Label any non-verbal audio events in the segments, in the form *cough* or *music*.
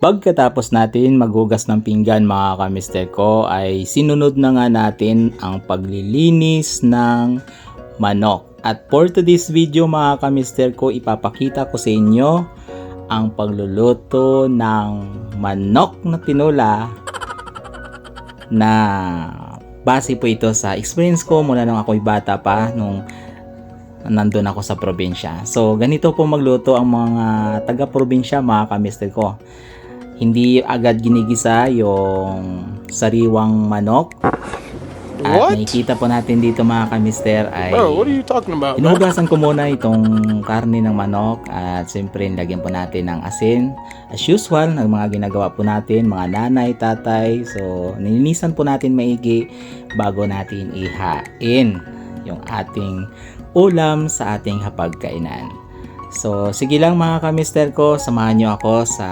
Pagkatapos natin maghugas ng pinggan mga kamister ko ay sinunod na nga natin ang paglilinis ng manok. At for today's video mga kamister ko ipapakita ko sa inyo ang pagluluto ng manok na tinola na base po ito sa experience ko mula nung ako'y bata pa nung nandun ako sa probinsya. So ganito po magluto ang mga taga-probinsya mga kamister ko hindi agad ginigisa yung sariwang manok. At What? nakikita po natin dito mga kamister ay Bro, what are you talking about, man? Hinugasan ko muna itong karne ng manok at siyempre nilagyan po natin ng asin. As usual, ng mga ginagawa po natin, mga nanay, tatay. So, nilinisan po natin maigi bago natin ihain yung ating ulam sa ating hapagkainan. So, sige lang mga kamister ko, samahan nyo ako sa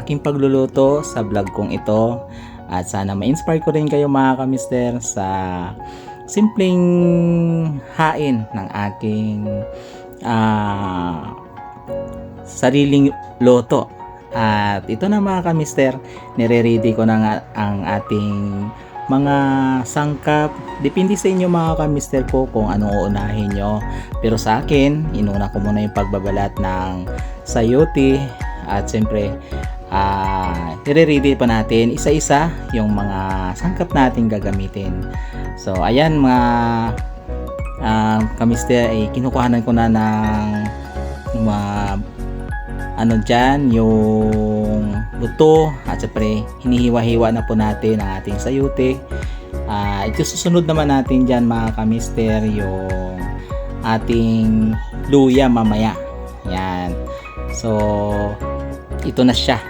aking pagluluto sa vlog kong ito. At sana ma-inspire ko rin kayo mga kamister sa simpleng hain ng aking ah, sariling loto. At ito na mga kamister, nire-ready ko na nga ang ating mga sangkap. Depende sa inyo mga kamister ko kung ano uunahin nyo. Pero sa akin, inuna ko muna yung pagbabalat ng sayote at siyempre ah nire-ready pa natin isa-isa yung mga sangkap natin gagamitin. So ayan mga ah, kamister ay kinukuhanan ko na ng mga ano dyan, yung buto at syempre hinihiwa-hiwa na po natin ang ating sayute. Ah, ito susunod naman natin dyan mga kamister yung ating luya mamaya. Yan. So, ito na siya.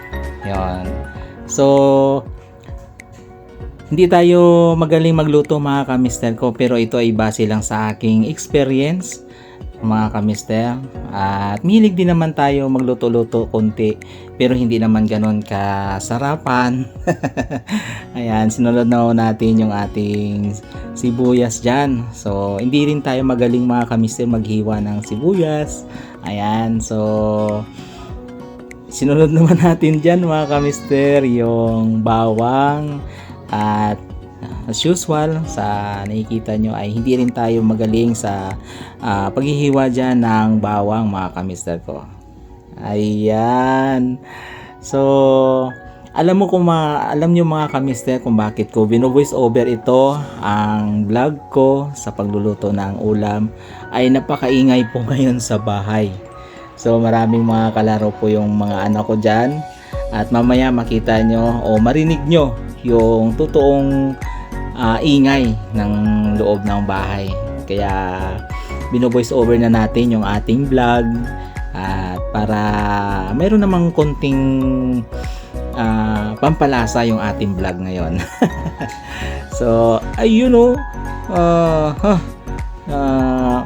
Yan. So, hindi tayo magaling magluto mga kamister ko pero ito ay base lang sa aking experience mga kamister. At milig din naman tayo magluto-luto konti pero hindi naman ganun kasarapan. *laughs* Ayan, sinunod na natin yung ating sibuyas dyan. So, hindi rin tayo magaling mga kamister maghiwa ng sibuyas. Ayan, so sinunod *laughs* naman natin dyan mga kamister yung bawang at as usual sa nakikita nyo ay hindi rin tayo magaling sa ah, paghihiwa dyan ng bawang mga kamister ko. Ayan. So alam mo kung ma- alam nyo mga kamister kung bakit ko bino-voice over ito ang vlog ko sa pagluluto ng ulam ay napakaingay po *laughs* ngayon sa bahay. So maraming mga kalaro po yung mga anak ko dyan. At mamaya makita nyo o marinig nyo yung totoong ah, ingay ng loob ng bahay. Kaya bino-voice over na natin yung ating vlog at para mayroon namang konting ah, pampalasa yung ating vlog ngayon. *laughs* so, ayun o. ah, huh, ah,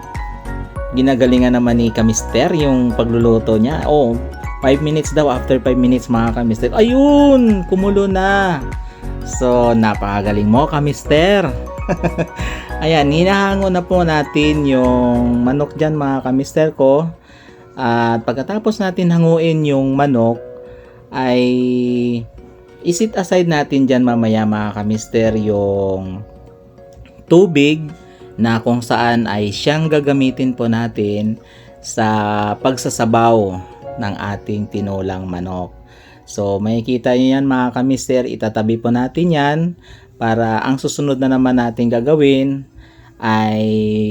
ginagalingan naman ni Kamister yung pagluluto niya. Oh, 5 minutes daw after 5 minutes mga kamister. Ayun! Kumulo na. So, napakagaling mo kamister. *laughs* Ayan, hinahango na po natin yung manok dyan mga kamister ko. At pagkatapos natin hanguin yung manok, ay isit aside natin dyan mamaya mga kamister yung tubig na kung saan ay siyang gagamitin po natin sa pagsasabaw ng ating tinolang manok. So, makikita nyo yan mga kamister, itatabi po natin yan para ang susunod na naman natin gagawin ay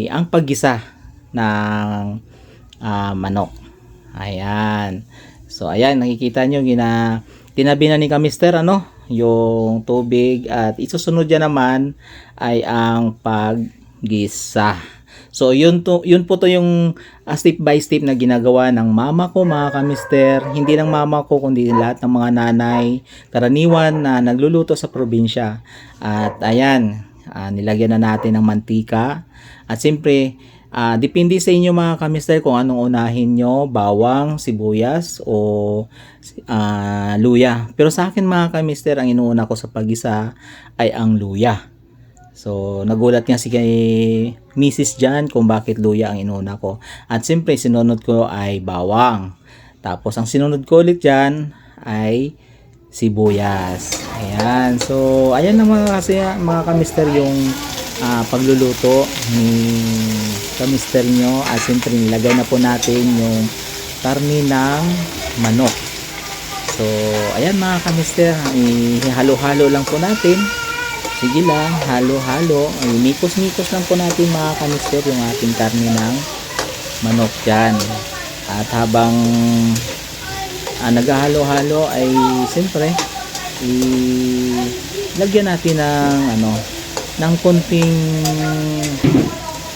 ang paggisa ng ah, manok. Ayan. So, ayan, nakikita nyo, gina, tinabi na ni kamister, ano, yung tubig at isusunod yan naman ay ang paggisa. So, yun, to, yun po to yung uh, step by step na ginagawa ng mama ko, mga kamister. Hindi lang mama ko, kundi lahat ng mga nanay, karaniwan na nagluluto sa probinsya. At ayan, ah, nilagyan na natin ng mantika. At siyempre, ah, depende sa inyo mga kamister kung anong unahin nyo, bawang, sibuyas, o ah, luya. Pero sa akin mga kamister, ang inuuna ko sa pagisa ay ang luya. So, nagulat nga si kay Mrs. Jan kung bakit luya ang inuna ko. At siyempre, sinunod ko ay bawang. Tapos, ang sinunod ko ulit dyan ay sibuyas. Ayan. So, ayan na mga kasi mga kamister yung ah, pagluluto ni kamister nyo. At siyempre nilagay na po natin yung karni ng manok. So, ayan mga kamister, ihalo-halo lang po natin. Sige lang, halo-halo. Ay, Mikos-mikos lang po natin mga kamister yung ating karni ng manok dyan. At habang ah, naghahalo-halo ay siyempre ilagyan natin ng ano ng konting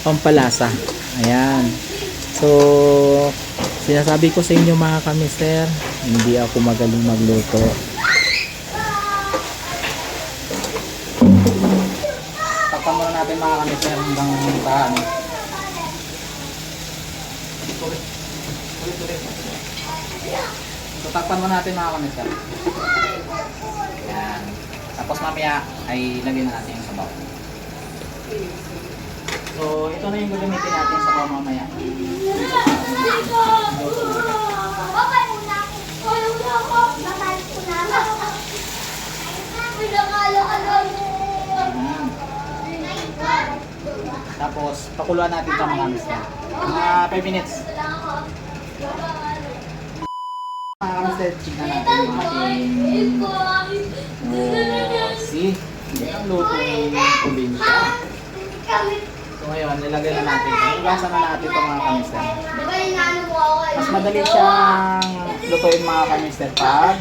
pampalasa. Ayan. So, sinasabi ko sa inyo mga kamister, hindi ako magaling magluto. Muna natin mga kamister hanggang ano. Ulit. So, takpan muna natin mga kamister. Yan. Tapos mamaya ay lagyan na natin yung sabaw. So, ito na yung gagamitin natin sa sabaw mamaya. Okay muna. Okay muna ako. Nakalit ko na. Pinakala-kala mo. Ayan. Tapos, pakuluan natin ito mga kamister. Mga 5 minutes. Mga kamister, check na natin yung ating Oh, see? Hindi ang luto ng probinsya. So ngayon, nilagay na natin. Hugasan na natin ito mga eh? Mas madali siyang lutuin mga kamister pag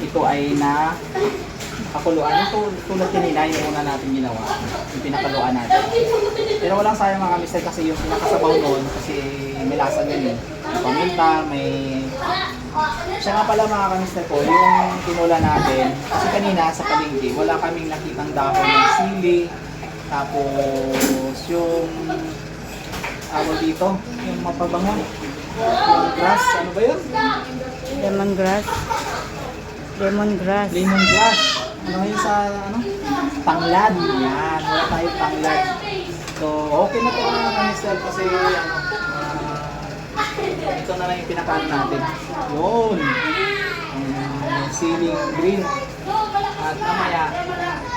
ito ay na pakuluan. Ito tulad kanina yung una natin ginawa. Yung pinakaluan natin. Pero walang sayang mga kamister kasi yung pinakasabaw noon kasi may lasa din eh. May paminta, may siya nga pala mga kamister ko, yung tinula natin, kasi kanina sa palengke, wala kaming nakitang dahon ng sili, tapos yung tawag dito, yung mapabango, yung grass, ano ba yun? Lemongrass. Lemongrass. Lemongrass. Ano yun sa, ano? Tanglad. Yan, wala tayong tanglad. So, okay na po mga kamister kasi, ano, ah, ito na lang yung pinakaano natin. Yun. Um, ceiling green. At mamaya,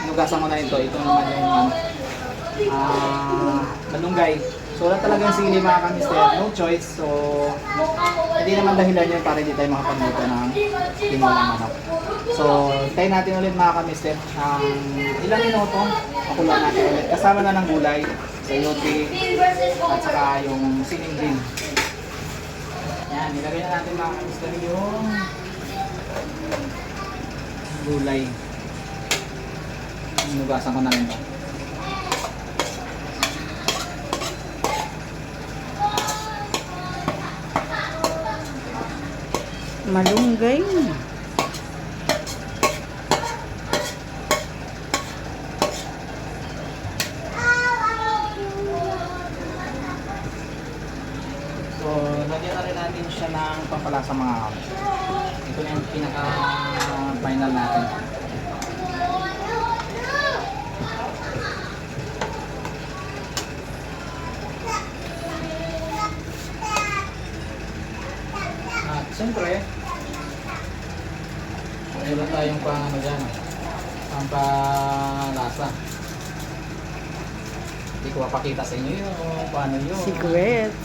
nugasan ko na rin to. Ito naman yung ano, ah, malunggay. So, wala talagang sili mga kamister. No choice. So, hindi naman dahilan yun para hindi tayo makapagluto ng tinolang manok. So, tayo natin ulit mga kamister. Ang ilang minuto, pakuloan natin ulit. Kasama na ng gulay, sayote, at saka yung siling green. Yan, nilagay na natin mga kamister yung gulay. Nugasan ko na rin ito. Malunggay. So, lagyan rin natin siya ng pampalasa mga kamister. Ito na yung pinaka-final natin. At siyempre, tayong pang ano dyan, pampalasa. Hindi ko mapakita sa inyo yun, paano yun. Secret.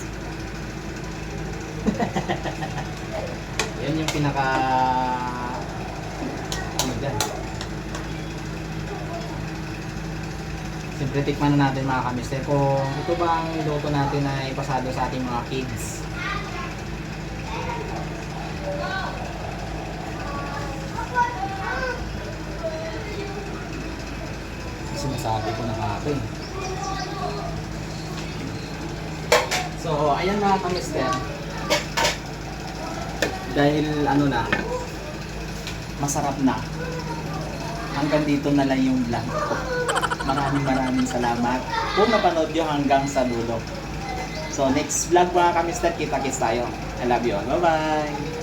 *laughs* Yan yung pinaka ano dyan. Siyempre tikman na natin mga kamister kung ito ba ang luto natin na ipasado sa ating mga kids. Sinasabi ko na ito eh. So, ayan mga kamister dahil ano na masarap na. Hanggang dito na lang yung vlog maraming maraming salamat. Kung napanood nyo hanggang sa dulo. So next vlog mga kamister kita kits tayo. I love you all. Bye bye